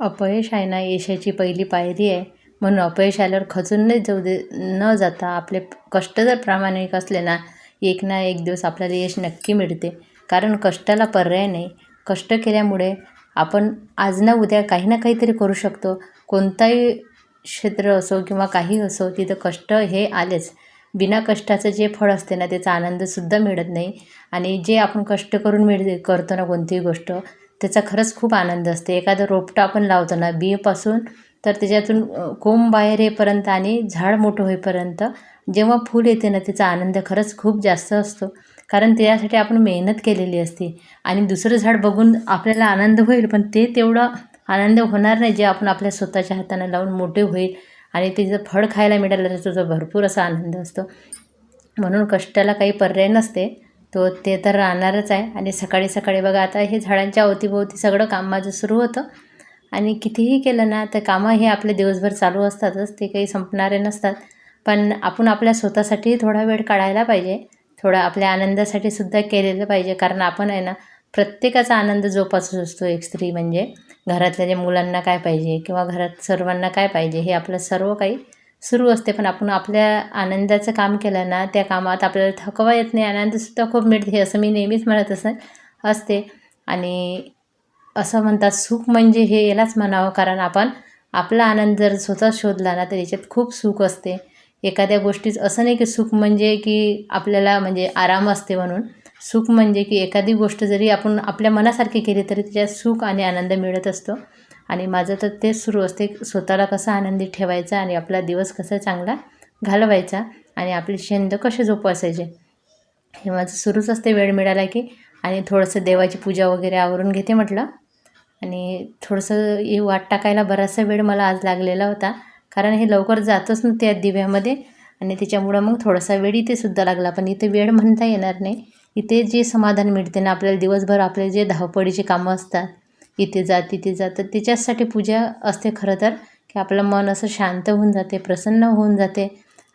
अपयश आहे ना यशाची पहिली पायरी आहे. म्हणून अपयश आल्यावर खचून नाही जाऊ दे न जाता आपले कष्ट जर प्रामाणिक असले ना एक ना एक दिवस आपल्याला यश नक्की मिळते. कारण कष्टाला पर्याय नाही. कष्ट केल्यामुळे आपण आज ना उद्या काही ना काहीतरी करू शकतो. कोणताही क्षेत्र असो किंवा काही असो तिथं कष्ट हे आलेच. बिना कष्टाचं जे फळ असते ना त्याचा आनंदसुद्धा मिळत नाही. आणि जे आपण कष्ट करून मिळते करतो ना कोणतीही गोष्ट त्याचा खरंच खूप आनंद असते. एखादं रोपटं आपण लावतो ना बियापासून तर त्याच्यातून कोंब बाहेर येईपर्यंत आणि झाड मोठं होईपर्यंत जेव्हा फूल येते ना त्याचा आनंद खरंच खूप जास्त असतो. कारण त्यासाठी आपण मेहनत केलेली असते. आणि दुसरं झाड बघून आपल्याला आनंद होईल पण ते तेवढं आनंद होणार नाही जे आपण आपल्या स्वतःच्या हाताने लावून मोठे होईल आणि त्याचं फळ खायला मिळालं तर त्याचा भरपूर असा आनंद असतो. म्हणून कष्टाला काही पर्याय नसते. तो ते तर राहणारच आहे. आणि सकाळी सकाळी बघा आता हे झाडांच्या अवतीभोवती सगळं काम माझं सुरू होतं. आणि कितीही केलं ना तर कामं हे आपले दिवसभर चालू असतातच ते काही संपणारे नसतात. पण आपण आपल्या स्वतःसाठी थोडा वेळ काढायला पाहिजे. थोडा आपल्या आनंदासाठी सुद्धा केलेलं पाहिजे. कारण आपण आहे ना प्रत्येकाचा आनंद जोपासत असतो एक स्त्री म्हणजे. घरातल्या ज्या मुलांना काय पाहिजे किंवा घरात सर्वांना काय पाहिजे हे आपलं सर्व काही सुरू असते पण आपण आपल्या आनंदाचं काम केलं ना त्या कामात आपल्याला थकवा येत नाही. आनंदसुद्धा खूप मिळते असं मी नेहमीच म्हणत असं असते. आणि असं म्हणतात सुख म्हणजे हे यालाच म्हणावं कारण आपण आपला आनंद जर स्वतः शोधला ना तर याच्यात खूप सुख असते. एखाद्या गोष्टीच असं नाही की सुख म्हणजे की आपल्याला म्हणजे आराम असते म्हणून. सुख म्हणजे की एखादी गोष्ट जरी आपण आपल्या मनासारखी केली तरी त्याच्यात सुख आणि आनंद मिळत असतो. आणि माझं तर तेच सुरू असते स्वतःला कसं आनंदी ठेवायचा आणि आपला दिवस कसा चांगला घालवायचा आणि आपले छंद कसे जोपासायचे. हे माझं सुरूच असते वेळ मिळाला की. आणि थोडंसं देवाची पूजा वगैरे आवरून घेते म्हटलं. आणि थोडंसं हे वाट टाकायला बराचसा वेळ मला आज लागलेला होता. कारण हे लवकर जातच नव्हते या दिव्यामध्ये. आणि त्याच्यामुळं मग थोडासा वेळ इथे सुद्धा लागला. पण इथे वेळ म्हणता येणार नाही. इथे जे समाधान मिळते ना आपल्याला दिवसभर आपले जे धावपळीचे कामं असतात इथे जा तिथे जा. तर त्याच्याचसाठी पूजा असते खरं तर की आपलं मन असं शांत होऊन जाते प्रसन्न होऊन जाते.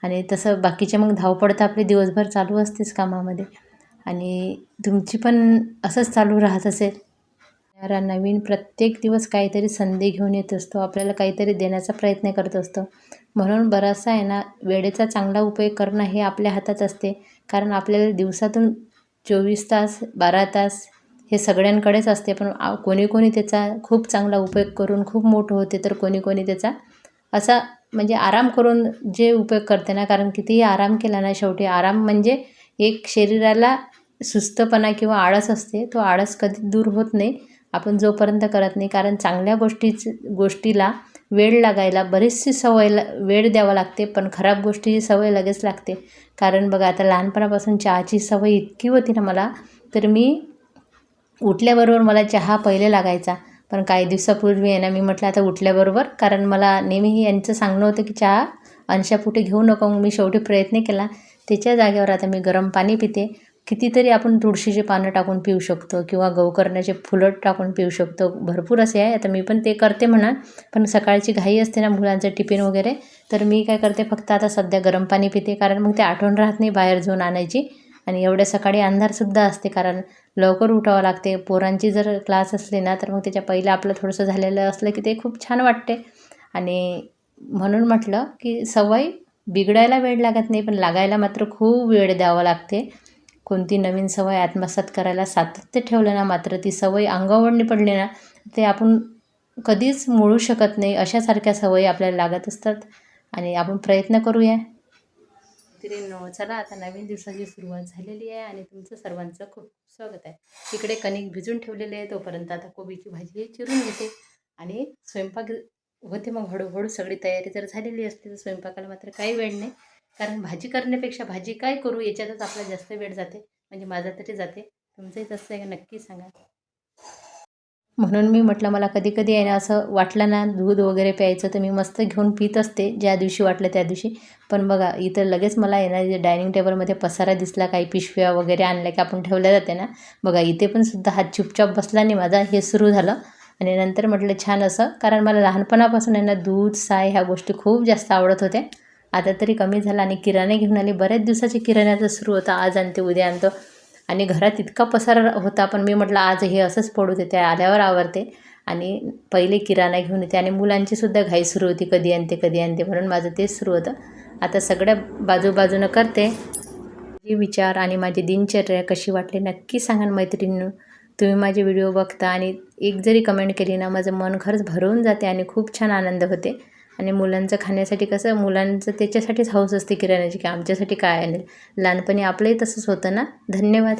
आणि तसं बाकीचे मग धावपळ तर आपले दिवसभर चालू असतेच कामामध्ये. आणि तुमची पण असंच चालू राहत असेल. नवीन प्रत्येक दिवस काहीतरी संधी घेऊन येत असतो आपल्याला काहीतरी देण्याचा प्रयत्न करत असतो. म्हणून बराचसा आहे ना वेळेचा चांगला उपयोग करणं हे आपल्या हातात असते. कारण आपल्याला दिवसातून चोवीस तास बारा तास हे सगळ्यांकडेच असते पण कोणी कोणी त्याचा खूप चांगला उपयोग करून खूप मोठं होते तर कोणी कोणी त्याचा असा म्हणजे आराम करून जे उपयोग करते ना कारण कितीही आराम केला ना शेवटी आराम म्हणजे एक शरीराला सुस्तपणा किंवा आळस असते तो आळस कधी दूर होत नाही आपण जोपर्यंत करत नाही कारण चांगल्या गोष्टीच गोष्टीला वेळ लागायला बरीचशी सवय ला वेळ द्यावा लागते पण खराब गोष्टीची सवय लगेच लागते. कारण बघा आता लहानपणापासून चहाची सवय इतकी होती ना मला तर मी उठल्याबरोबर मला चहा पहिले लागायचा. पण काही दिवसापूर्वी आहे ना मी म्हटलं आता उठल्याबरोबर कारण मला नेहमी यांचं सांगणं होतं की चहा अंशापुटे घेऊ नको. मग मी शेवटी प्रयत्न केला. त्याच्या जागेवर आता मी गरम पाणी पिते. कितीतरी आपण तुळशीचे पानं टाकून पिऊ शकतो किंवा गौकर्णाचे फुलं टाकून पिऊ शकतो. भरपूर असे आहे. आता मी पण ते करते म्हणा. पण सकाळची घाई असते ना मुलांचं टिफिन वगैरे तर मी काय करते फक्त आता सध्या गरम पाणी पिते. कारण मग ते आठवण राहत नाही बाहेर जाऊन आणायची. आणि एवढ्या सकाळी अंधारसुद्धा असते कारण लवकर उठावं लागते. पोरांची जर क्लास असले ना तर मग त्याच्या पहिलं आपलं थोडंसं झालेलं असलं की ते खूप छान वाटते. आणि म्हणून म्हटलं की सवय बिघडायला वेळ लागत नाही पण लागायला मात्र खूप वेळ द्यावा लागते. कोणती नवीन सवय आत्मसात करायला सातत्य ठेवलं ना मात्र ती सवय अंगावडणी पडली ना ते आपण कधीच मोडू शकत नाही. अशासारख्या सवयी आपल्याला लागत असतात. आणि आपण प्रयत्न करूया. नो चला आता नवीन दिवसाची सुरुवात झालेली आहे आणि तुमचं सर्वांचं खूप स्वागत आहे. तिकडे कणिक भिजून ठेवलेले आहे तोपर्यंत आता कोबीची भाजी चिरून घेते. आणि स्वयंपाक होते मग हळूहळू सगळी तयारी जर झालेली असते तर स्वयंपाकाला मात्र काही वेळ नाही. कारण भाजी करण्यापेक्षा भाजी काय करू याच्यातच आपला जास्त वेळ जाते. म्हणजे माझा तरी जाते. तुमचंही तसं आहे का नक्की सांगा. म्हणून मी म्हटलं मला कधी कधी आहे ना असं वाटलं ना दूध वगैरे प्यायचं तर मी मस्त घेऊन पित असते ज्या दिवशी वाटलं त्या दिवशी. पण बघा इथं लगेच मला आहे ना डायनिंग टेबलमध्ये पसारा दिसला काही पिशव्या वगैरे आणल्या की आपण ठेवल्या जाते ना. बघा इथे पण सुद्धा हात चुपचाप बसला नाही माझा हे सुरू झालं. आणि नंतर म्हटलं छान असं. कारण मला लहानपणापासून आहे ना दूध साय ह्या गोष्टी खूप जास्त आवडत होत्या. आता तरी कमी झाला आणि किराणे घेऊन आले. बऱ्याच दिवसाचे किराण्याचं सुरू होतं. आज आणते उद्या आणतो. आणि घरात इतका पसार होता पण मी म्हटलं आज हे असंच पडू देते आल्यावर आवरते. आणि पहिले किराणा घेऊन येते आणि मुलांचीसुद्धा घाई सुरू होती कधी आणते कधी आणते म्हणून माझं तेच सुरू होतं. आता सगळ्या बाजूबाजूनं करते. माझे विचार आणि माझी दिनचर्या कशी वाटली नक्की सांगा ना तुम्ही माझे व्हिडिओ बघता आणि एक जरी कमेंट केली ना माझं मन खरंच भरवून जाते आणि खूप छान आनंद होते. आणि मुलांचं खाण्यासाठी कसं मुलांचं त्याच्यासाठीच हौस असते किराण्याची की आमच्यासाठी काय आणेल? लहानपणी आपलंही तसंच होतं ना? धन्यवाद.